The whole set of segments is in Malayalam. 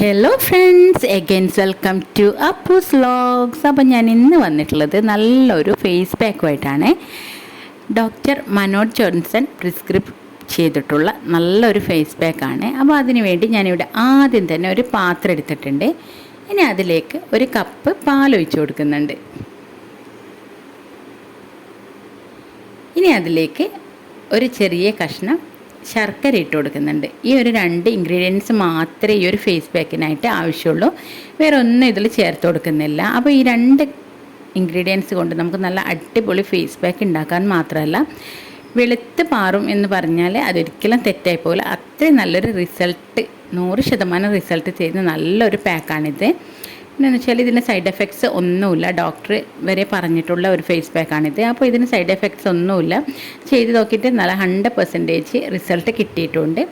Hello friends again welcome to Appus vlogs അപ്പം ഞാൻ ഇന്ന് വന്നിട്ടുള്ളത് നല്ലൊരു ഫേസ് പാക്കുമായിട്ടാണ് ഡോക്ടർ മനോജ് ജോൺസൺ പ്രിസ്ക്രിപ്റ്റ് ചെയ്തിട്ടുള്ള നല്ലൊരു ഫേസ് പാക്കാണ് അപ്പോൾ അതിന് വേണ്ടി ഞാനിവിടെ ആദ്യം തന്നെ ഒരു പാത്രം എടുത്തിട്ടുണ്ട്. ഇനി അതിലേക്ക് ഒരു കപ്പ് പാൽ ഒഴിച്ചു കൊടുക്കുന്നുണ്ട്. ഇനി അതിലേക്ക് ഒരു ചെറിയ കഷ്ണം ശർക്കര ഇട്ട് കൊടുക്കുന്നുണ്ട്. ഈ ഒരു രണ്ട് ഇൻഗ്രീഡിയൻസ് മാത്രമേ ഈ ഒരു ഫേസ് പാക്കിനായിട്ട് ആവശ്യമുള്ളൂ. വേറെ ഒന്നും ഇതിൽ ചേർത്ത് കൊടുക്കുന്നില്ല. അപ്പോൾ ഈ രണ്ട് ഇൻഗ്രീഡിയൻസ് കൊണ്ട് നമുക്ക് നല്ല അടിപൊളി ഫേസ് പാക്ക് ഉണ്ടാക്കാൻ മാത്രമല്ല വെളുത്ത് പാറും എന്ന് പറഞ്ഞാൽ അതൊരിക്കലും തെറ്റായി പോകില്ല. അത്രയും നല്ലൊരു റിസൾട്ട് നൂറ് ശതമാനം റിസൾട്ട് ചെയ്യുന്ന നല്ലൊരു പാക്കാണിത് പിന്നെന്ന് വെച്ചാൽ ഇതിന് സൈഡ് എഫക്ട്സ് ഒന്നുമില്ല. ഡോക്ടർ വരെ പറഞ്ഞിട്ടുള്ള ഒരു ഫേസ് പാക്കാണിത് അപ്പോൾ ഇതിന് സൈഡ് എഫക്ട്സ് ഒന്നുമില്ല. ചെയ്ത് നോക്കിയിട്ട് നല്ല ഹൺഡ്രഡ് പെർസെന്റേജ് റിസൾട്ട് കിട്ടിയിട്ടുണ്ട്.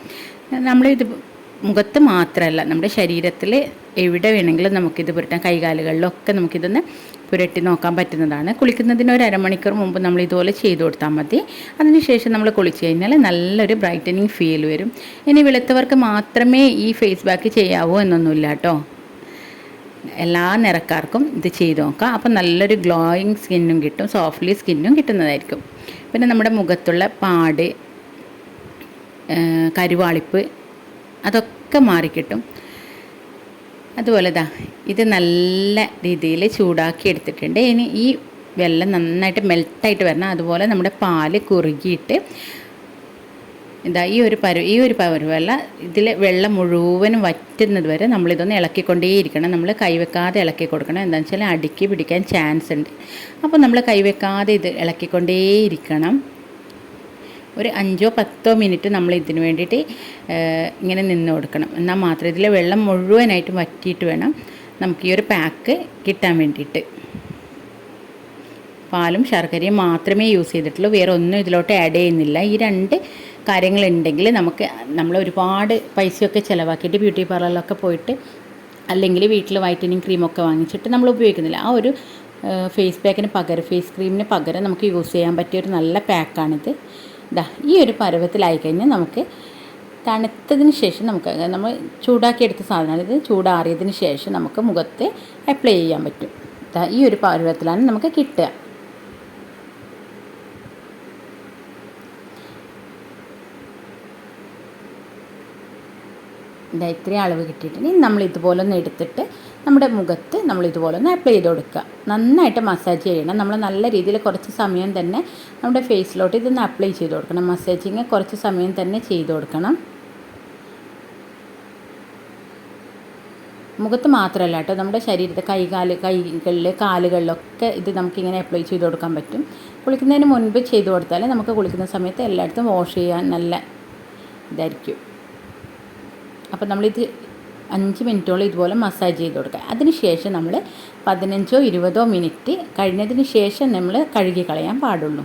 നമ്മളിത് മുഖത്ത് മാത്രമല്ല നമ്മുടെ ശരീരത്തിൽ എവിടെ വേണമെങ്കിലും നമുക്കിത് പുരട്ടാം. കൈകാലുകളിലൊക്കെ നമുക്കിതൊന്ന് പുരട്ടി നോക്കാൻ പറ്റുന്നതാണ്. കുളിക്കുന്നതിന് ഒരു അരമണിക്കൂർ മുമ്പ് നമ്മൾ ഇതുപോലെ ചെയ്തു കൊടുത്താൽ മതി. അതിനുശേഷം നമ്മൾ കുളിച്ച് കഴിഞ്ഞാൽ നല്ലൊരു ബ്രൈറ്റനിങ് ഫീൽ വരും. ഇനി വെളുത്തവർക്ക് മാത്രമേ ഈ ഫേസ് ബാക്ക് ചെയ്യാവൂ എന്നൊന്നുമില്ല കേട്ടോ. എല്ലാ നിറക്കാർക്കും ഇത് ചെയ്ത് നോക്കാം. അപ്പം നല്ലൊരു ഗ്ലോയിങ് സ്കിന്നും കിട്ടും സോഫ്റ്റ്ലി സ്കിന്നും കിട്ടുന്നതായിരിക്കും. പിന്നെ നമ്മുടെ മുഖത്തുള്ള പാട് കരുവാളിപ്പ് അതൊക്കെ മാറിക്കിട്ടും. അതുപോലെ ദാ ഇത് നല്ല രീതിയിൽ ചൂടാക്കി എടുത്തിട്ടുണ്ട്. ഇനി ഈ വെള്ളം നന്നായിട്ട് മെൽട്ടായിട്ട് വരണം. അതുപോലെ നമ്മുടെ പാൽ കുറുകിയിട്ട് എന്താ ഈ ഒരു പരു ഈ ഒരു പരുവല്ല ഇതിൽ വെള്ളം മുഴുവനും വറ്റുന്നത് വരെ നമ്മളിതൊന്ന് ഇളക്കിക്കൊണ്ടേയിരിക്കണം. നമ്മൾ കൈവെക്കാതെ ഇളക്കി കൊടുക്കണം എന്താണെന്ന് വെച്ചാൽ അടുക്കി പിടിക്കാൻ ചാൻസ് ഉണ്ട്. അപ്പോൾ നമ്മൾ കൈവെക്കാതെ ഇത് ഇളക്കിക്കൊണ്ടേയിരിക്കണം. ഒരു അഞ്ചോ പത്തോ മിനിറ്റ് നമ്മൾ ഇതിന് വേണ്ടിയിട്ട് ഇങ്ങനെ നിന്ന് കൊടുക്കണം. എന്നാൽ മാത്രമേ ഇതിലെ വെള്ളം മുഴുവനായിട്ട് വറ്റിയിട്ട് വേണം നമുക്ക് ഈ ഒരു പാക്ക് കിട്ടാൻ വേണ്ടിയിട്ട്. പാലും ശർക്കരയും മാത്രമേ യൂസ് ചെയ്തിട്ടുള്ളൂ. വേറെ ഒന്നും ഇതിലോട്ട് ആഡ് ചെയ്യുന്നില്ല. ഈ രണ്ട് കാര്യങ്ങളുണ്ടെങ്കിൽ നമുക്ക് നമ്മൾ ഒരുപാട് പൈസയൊക്കെ ചിലവാക്കിയിട്ട് ബ്യൂട്ടി പാർലറിലൊക്കെ പോയിട്ട് അല്ലെങ്കിൽ വീട്ടിൽ വൈറ്റനിങ് ക്രീമൊക്കെ വാങ്ങിച്ചിട്ട് നമ്മൾ ഉപയോഗിക്കുന്നില്ല. ആ ഒരു ഫേസ് പാക്കിന് പകരം ഫേസ് ക്രീമിന് പകരം നമുക്ക് യൂസ് ചെയ്യാൻ പറ്റിയ ഒരു നല്ല പാക്കാണിത് ഇതാ ഈ ഒരു പരുവത്തിലായി കഴിഞ്ഞാൽ നമുക്ക് തണുത്തതിന് ശേഷം നമുക്ക് നമ്മൾ ചൂടാക്കിയെടുത്ത സാധനമാണ് ഇത്. ചൂടാറിയതിന് ശേഷം നമുക്ക് മുഖത്ത് അപ്ലൈ ചെയ്യാൻ പറ്റും. ഈ ഒരു പരുവത്തിലാണ് നമുക്ക് കിട്ടുക. ഇതാ ഇത്രയും അളവ് കിട്ടിയിട്ടുണ്ടെങ്കിൽ നമ്മൾ ഇതുപോലെ ഒന്ന് എടുത്തിട്ട് നമ്മുടെ മുഖത്ത് നമ്മൾ ഇതുപോലെ ഒന്ന് അപ്ലൈ ചെയ്ത് കൊടുക്കുക. നന്നായിട്ട് മസാജ് ചെയ്യണം. നമ്മൾ നല്ല രീതിയിൽ കുറച്ച് സമയം തന്നെ നമ്മുടെ ഫേസിലോട്ട് ഇതൊന്ന് അപ്ലൈ ചെയ്ത് കൊടുക്കണം. മസാജിങ് കുറച്ച് സമയം തന്നെ ചെയ്ത് കൊടുക്കണം. മുഖത്ത് മാത്രമല്ല കേട്ടോ നമ്മുടെ ശരീരത്തെ കൈകാൽ കൈകളിൽ കാലുകളിലൊക്കെ ഇത് നമുക്കിങ്ങനെ അപ്ലൈ ചെയ്ത് കൊടുക്കാൻ പറ്റും. കുളിക്കുന്നതിന് മുൻപ് ചെയ്ത് കൊടുത്താൽ നമുക്ക് കുളിക്കുന്ന സമയത്ത് എല്ലായിടത്തും വാഷ് ചെയ്യാൻ നല്ല ഇതായിരിക്കും. അപ്പോൾ നമ്മളിത് അഞ്ച് മിനിറ്റോളം ഇതുപോലെ മസാജ് ചെയ്ത് കൊടുക്കുക. അതിന് ശേഷം നമ്മൾ പതിനഞ്ചോ ഇരുപതോ മിനിറ്റ് കഴിഞ്ഞതിന് ശേഷം നമ്മൾ കഴുകി കളയാൻ പാടുള്ളൂ.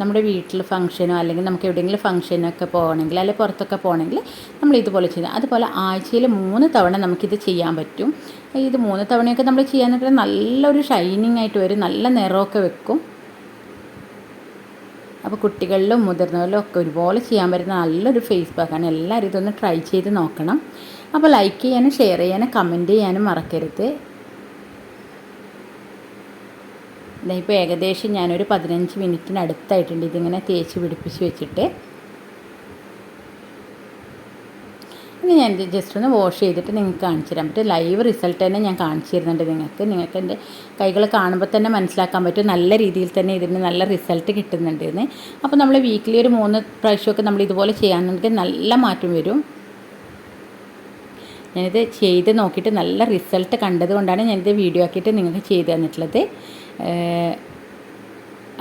നമ്മുടെ വീട്ടിൽ ഫംഗ്ഷനോ അല്ലെങ്കിൽ നമുക്ക് എവിടെയെങ്കിലും ഫംഗ്ഷനൊക്കെ പോകണമെങ്കിൽ അല്ലെങ്കിൽ പുറത്തൊക്കെ പോകണമെങ്കിൽ നമ്മൾ ഇതുപോലെ ചെയ്യുക അതുപോലെ ആഴ്ചയിൽ മൂന്ന് തവണ നമുക്കിത് ചെയ്യാൻ പറ്റും. ഇത് മൂന്ന് തവണയൊക്കെ നമ്മൾ ചെയ്യാൻ നല്ലൊരു ഷൈനിങ് ആയിട്ട് വരും. നല്ല നിറമൊക്കെ വെക്കും. അപ്പോൾ കുട്ടികളിലും മുതിർന്നവരിലും ഒക്കെ ഒരുപോലെ ചെയ്യാൻ പറ്റുന്ന നല്ലൊരു ഫേസ് പാക്കാണ് എല്ലാവരും ഇതൊന്ന് ട്രൈ ചെയ്ത് നോക്കണം. അപ്പോൾ ലൈക്ക് ചെയ്യാനും ഷെയർ ചെയ്യാനും കമന്റ് ചെയ്യാനും മറക്കരുത്. ഇപ്പോൾ ഏകദേശം ഞാനൊരു പതിനഞ്ച് മിനിറ്റിനടുത്തായിട്ടുണ്ട് ഇതിങ്ങനെ തേച്ച് പിടിപ്പിച്ച് വെച്ചിട്ട് ഇനി ഞാൻ ജസ്റ്റ് ഒന്ന് വാഷ് ചെയ്തിട്ട് നിങ്ങൾക്ക് കാണിച്ചു തരാൻ പറ്റും ലൈവ് റിസൾട്ട് തന്നെ ഞാൻ കാണിച്ചു തരുന്നുണ്ട് നിങ്ങൾക്ക്. നിങ്ങൾക്ക് എന്റെ കൈകൾ കാണുമ്പോൾ തന്നെ മനസ്സിലാക്കാൻ പറ്റും. നല്ല രീതിയിൽ തന്നെ ഇതിന് നല്ല റിസൾട്ട് കിട്ടുന്നുണ്ട് എന്ന്. അപ്പോൾ നമ്മൾ വീക്കിലി ഒരു മൂന്ന് പ്രാവശ്യമൊക്കെ നമ്മൾ ഇതുപോലെ ചെയ്യാനുണ്ടെങ്കിൽ നല്ല മാറ്റം വരും. ഞാനിത് ചെയ്ത് നോക്കിയിട്ട് നല്ല റിസൾട്ട് കണ്ടതുകൊണ്ടാണ് ഞാനിത് വീഡിയോ ആക്കിയിട്ട് നിങ്ങൾക്ക് ചെയ്ത് തന്നിട്ടുള്ളത്.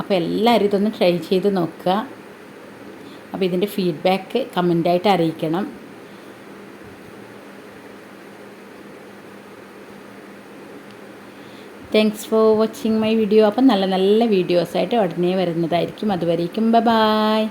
അപ്പോൾ എല്ലാവരും ഇതൊന്ന് ട്രൈ ചെയ്ത് നോക്കുക. അപ്പോൾ ഇതിന്റെ ഫീഡ്ബാക്ക് കമന്റായിട്ട് അറിയിക്കണം. Thanks for watching my video അപ്പം നല്ല നല്ല വീഡിയോസായിട്ട് ഉടനെ വരുന്നതായിരിക്കും. അതുവരേക്കും ബ ബായ്